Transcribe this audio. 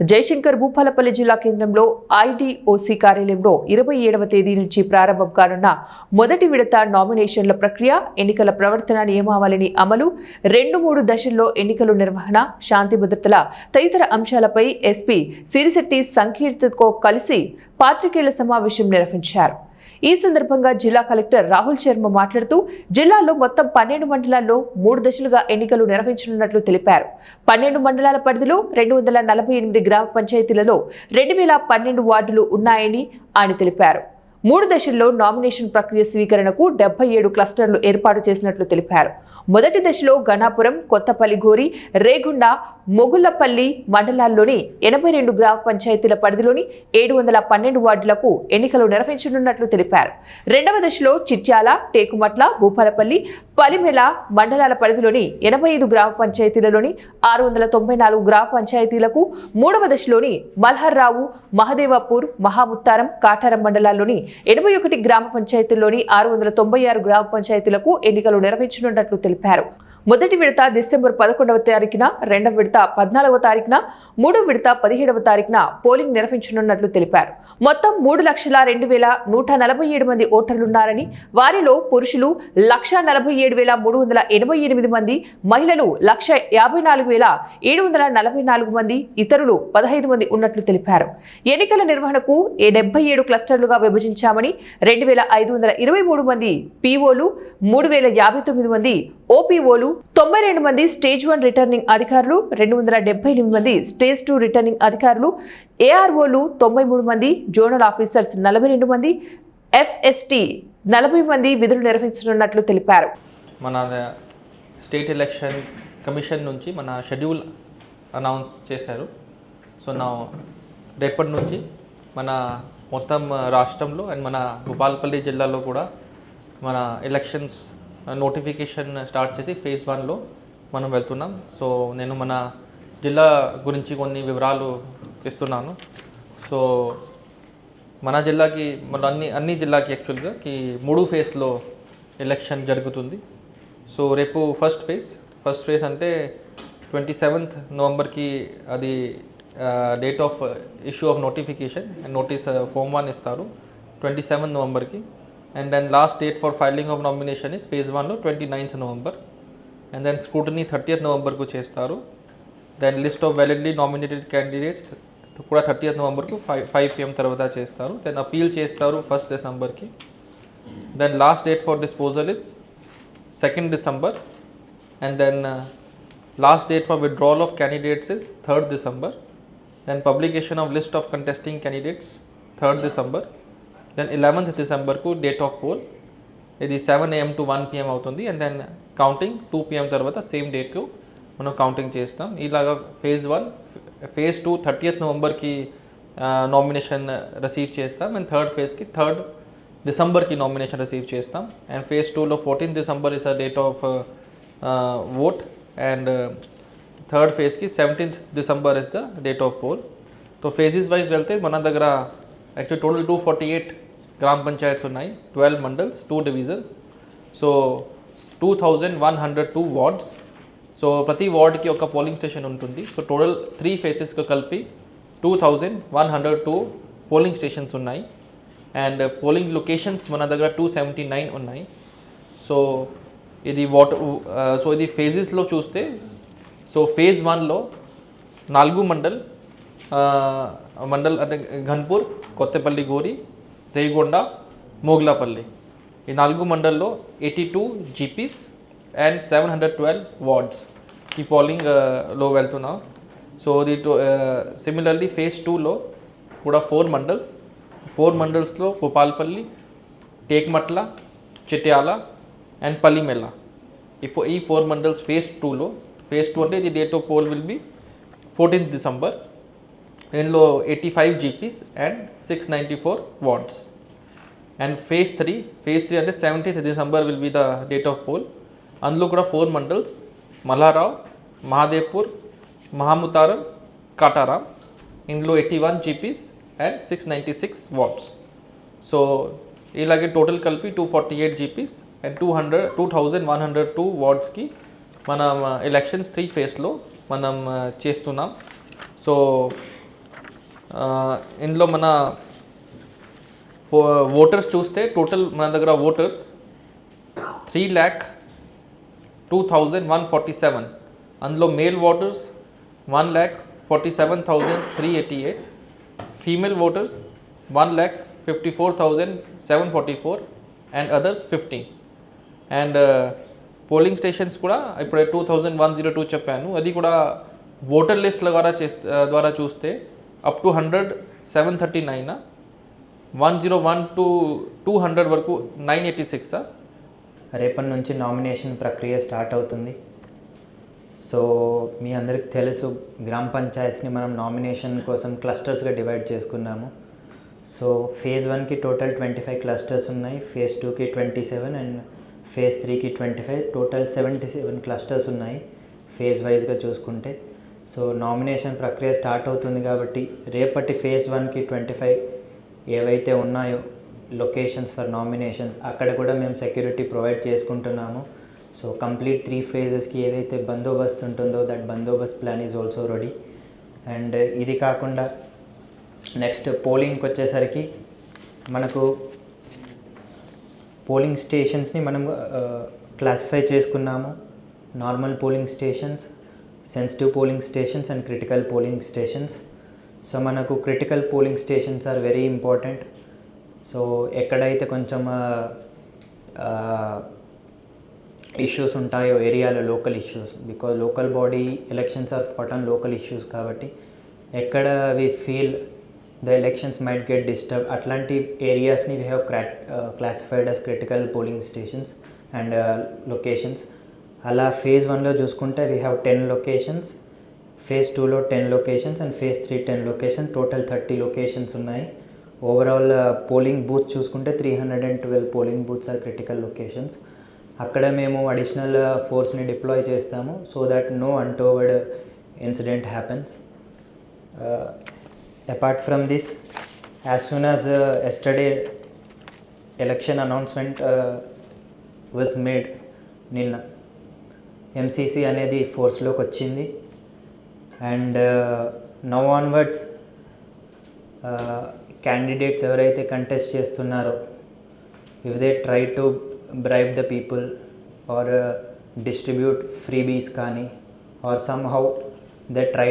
జయశంకర్ భూపాలపల్లి జిల్లా కేంద్రంలో ఐడిఓసి కార్యాలయంలో ఇరవై ఏడవ తేదీ నుంచి ప్రారంభం కానున్న మొదటి విడత నామినేషన్ల ప్రక్రియ ఎన్నికల ప్రవర్తన నియమావళిని అమలు రెండు మూడు దశల్లో ఎన్నికల నిర్వహణ శాంతి భద్రతల తదితర అంశాలపై ఎస్పీ సిరిశెట్టి సంకీర్తతో కలిసి పాత్రికేయుల సమావేశం నిర్వహించారు. ఈ సందర్భంగా జిల్లా కలెక్టర్ రాహుల్ శర్మ మాట్లాడుతూ జిల్లాలో మొత్తం పన్నెండు మండలాల్లో మూడు దశలుగా ఎన్నికలు నిర్వహించనున్నట్లు తెలిపారు. పన్నెండు మండలాల పరిధిలో రెండు వందల నలభై ఎనిమిది గ్రామ పంచాయతీలలో రెండు వేల పన్నెండు వార్డులు ఉన్నాయని ఆయన తెలిపారు. మూడు దశల్లో నామినేషన్ ప్రక్రియ స్వీకరణకు డెబ్బై ఏడు క్లస్టర్లు ఏర్పాటు చేసినట్లు తెలిపారు. మొదటి దశలో గణాపురం కొత్తపల్లి గోరి రేగుండ మొగుళ్ళపల్లి మండలాల్లోని ఎనభై రెండు గ్రామ పంచాయతీల పరిధిలోని ఏడు వందల పన్నెండు వార్డులకు ఎన్నికలు నిర్వహించనున్నట్లు తెలిపారు. రెండవ దశలో చిట్యాల టేకుమట్ల భూపాలపల్లి పలిమెల మండలాల పరిధిలోని ఎనభై ఐదు గ్రామ పంచాయతీలలోని ఆరు వందల తొంభై నాలుగు గ్రామ పంచాయతీలకు మూడవ దశలోని మల్హర్రావు మహదేవాపూర్ మహాముత్తారం కాటారం మండలాల్లోని ఎనభై ఒకటి గ్రామ పంచాయతీల్లోని ఆరు వందల తొంభై ఆరు గ్రామ పంచాయతీలకు ఎన్నికలు నిర్వహించనున్నట్లు తెలిపారు. మొదటి విడత డిసెంబర్ పదకొండవ తారీఖున రెండవ విడత పద్నాలుగవ తారీఖున మూడవ విడత పదిహేడవ తారీఖున పోలింగ్ నిర్వహించనున్నట్లు తెలిపారు. మొత్తం మూడు లక్షల రెండు వేల నూట నలభై ఏడు మంది ఓటర్లున్నారని వారిలో పురుషులు లక్ష నలభై ఏడు వేల మూడు వందల ఎనభై ఎనిమిది మంది మహిళలు లక్ష యాభై నాలుగు వేల ఏడు వందల నలభై నాలుగు మంది ఇతరులు పదహైదు మంది ఉన్నట్లు తెలిపారు. ఎన్నికల నిర్వహణకు డెబ్బై ఏడు క్లస్టర్లుగా విభజించామని రెండు వేల ఐదు వందల ఇరవై మూడు మంది పీఓలు మూడు వేల యాభై తొమ్మిది మంది ఓపీఓలు తొంభై రెండు మంది స్టేజ్ వన్ రిటర్నింగ్ అధికారులు రెండు వందల డెబ్బై ఎనిమిది మంది స్టేజ్ టూ రిటర్నింగ్ అధికారులు ఏఆర్ఓలు తొంభై మూడు మంది జోనల్ ఆఫీసర్స్ నలభై రెండు మంది ఎఫ్ఎస్టీ నలభై మంది విధులు నిర్వహించనున్నట్లు తెలిపారు. మన స్టేట్ ఎలక్షన్ కమిషన్ నుంచి మన షెడ్యూల్ అనౌన్స్ చేశారు. సో నా రేపటి నుంచి మన మొత్తం రాష్ట్రంలో అండ్ మన భూపాలపల్లి జిల్లాలో కూడా మన ఎలక్షన్స్ నోటిఫికేషన్ స్టార్ట్ చేసి ఫేజ్ వన్లో మనం వెళ్తున్నాం. సో నేను మన జిల్లా గురించి కొన్ని వివరాలు ఇస్తున్నాను. సో మన జిల్లాకి మన అన్ని అన్ని జిల్లాకి యాక్చువల్గా కి మూడు ఫేజ్లో ఎలక్షన్ జరుగుతుంది. సో రేపు ఫస్ట్ ఫేజ్ ఫస్ట్ ఫేజ్ అంటే ట్వంటీ సెవెంత్ నవంబర్కి అది date of issue of notification and notice form one ఇస్తారు. ట్వంటీ సెవెంత్ నవంబర్కి and then last date for filing of nomination is phase వన్లో twenty ninth November and then scrutiny thirtieth నవంబర్కు చేస్తారు then list of validly nominated candidates కూడా thirtieth నవంబర్కు five five PM తర్వాత చేస్తారు then appeal చేస్తారు first డిసెంబర్కి then last date for disposal is second December and then last date for withdrawal of candidates is third December then publication of list of contesting candidates third December Then eleventh డిసెంబర్కు date of poll ఇది seven AM to one PM అవుతుంది. And then counting two PM తర్వాత same డేట్కు మనం counting చేస్తాం. ఇలాగా phase one phase two thirtieth నవంబర్కి nomination receive చేస్తాం. And third ఫేజ్కి third డిసెంబర్కి నామినేషన్ రిసీవ్ చేస్తాం. అండ్ ఫేజ్ టూలో fourteen December is a date of vote and third ఫేజ్కి seventeenth December is the date of poll so phases wise వెళ్తే మన దగ్గర actually total two forty eight గ్రామ పంచాయత్స్ ఉన్నాయి. Twelve mandals two divisions so two thousand one hundred two wards so ప్రతి వార్డ్కి ఒక polling station ఉంటుంది. So total three ఫేసెస్కి కలిపి two thousand one hundred two polling stations ఉన్నాయి. అండ్ పోలింగ్ లొకేషన్స్ మన దగ్గర టూ సెవెంటీ నైన్ ఉన్నాయి. సో ఇది వాటర్ సో uh, ఇది ఫేజెస్లో చూస్తే సో ఫేజ్ వన్లో నాలుగు మండల్ uh, మండల్ అంటే ఘన్పూర్ కొత్తపల్లి గోరి రేగొండ మోగ్లాపల్లి. ఈ నాలుగు మండల్లో eighty two GPs and seven hundred twelve wards ఈ పోలింగ్లో uh, ఆ, వెళ్తున్నాం. సో ఇది సిమిలర్లీ ఫేజ్ టూలో కూడా ఫోర్ మండల్స్. ఫోర్ మండల్స్లో భూపాల్పల్లి టేక్మట్ల చిట్యాల అండ్ పల్లిమెల్ల. ఈ ఫో ఈ ఫోర్ మండల్స్ ఫేజ్ టూలో ఫేజ్ టూ అంటే ఇది date of poll will be fourteenth December దీనిలో eighty five GPs and six ninety four wards and phase three phase three అంటే seventeenth December will be the date of poll అందులో కూడా four mandals Malharrao Mahadevpur Mahamutharam Kataram. ఇందులో eighty one GPs and six ninety six wards so ఇలాగే total కలిపి two forty eight GPs and two hundred two thousand one hundred two వార్డ్స్కి మనం elections three ఫేస్లో మనం చేస్తున్నాం. So ఇందులో మన ఓటర్స్ చూస్తే టోటల్ మన దగ్గర voters three lakh two thousand one forty seven అందులో male voters one lakh forty seven thousand three eighty eight female voters one lakh fifty four thousand seven forty four and others fifteen and polling stations కూడా ఇప్పుడు two thousand one zero two చెప్పాను. అది కూడా voter list ద్వారా చేస్తే ద్వారా చూస్తే up to hundred seven thirty nine one zero one to two hundred వరకు నైన్ ఎయిటీ సిక్సా రేపటి నుంచి నామినేషన్ ప్రక్రియ స్టార్ట్ అవుతుంది. సో మీ అందరికి తెలుసు గ్రామ పంచాయత్స్ని మనం నామినేషన్ కోసం క్లస్టర్స్గా డివైడ్ చేసుకున్నాము. సో ఫేజ్ వన్కి టోటల్ ట్వంటీ ఫైవ్ క్లస్టర్స్ ఉన్నాయి. ఫేజ్ టూకి ట్వంటీ సెవెన్ అండ్ ఫేజ్ త్రీకి twenty five. Total seventy seven clusters ఉన్నాయి. ఫేజ్ వైజ్గా చూసుకుంటే. సో నామినేషన్ ప్రక్రియ స్టార్ట్ అవుతుంది కాబట్టి రేపటి ఫేజ్ వన్కి ట్వంటీ ఫైవ్ ఏవైతే ఉన్నాయో లొకేషన్స్ ఫర్ నామినేషన్స్ అక్కడ కూడా మేము సెక్యూరిటీ ప్రొవైడ్ చేసుకుంటున్నాము. సో కంప్లీట్ త్రీ ఫేజెస్కి ఏదైతే బందోబస్తు ఉంటుందో that bandobast plan is also ready and ఇది కాకుండా నెక్స్ట్ పోలింగ్కి వచ్చేసరికి మనకు పోలింగ్ స్టేషన్స్ని మనం క్లాసిఫై చేసుకున్నాము. Normal polling stations sensitive polling stations and critical polling stations so మనకు critical polling stations are very important so ఎక్కడైతే కొంచెం ఇష్యూస్ ఉంటాయో ఏరియాలో local issues because local body elections are fought on local issues కాబట్టి ఎక్కడ we feel the elections might get disturb అట్లాంటి ఏరియాస్ని we have క్రా classified as critical polling stations and locations అలా phase వన్లో చూసుకుంటే we have ten locations phase టూలో ten locations and phase three ten location total thirty locations ఉన్నాయి. Overall polling booth చూసుకుంటే three hundred and twelve polling booths are critical locations అక్కడ మేము additional ఫోర్స్ని deploy చేస్తాము so that no untoward incident happens apart from this as soon as yesterday election announcement was made నిన్న MCC అనేది ఫోర్స్లోకి వచ్చింది. And now onwards candidates ఎవరైతే contest చేస్తున్నారో if they try to bribe the people or distribute freebies కానీ or somehow they try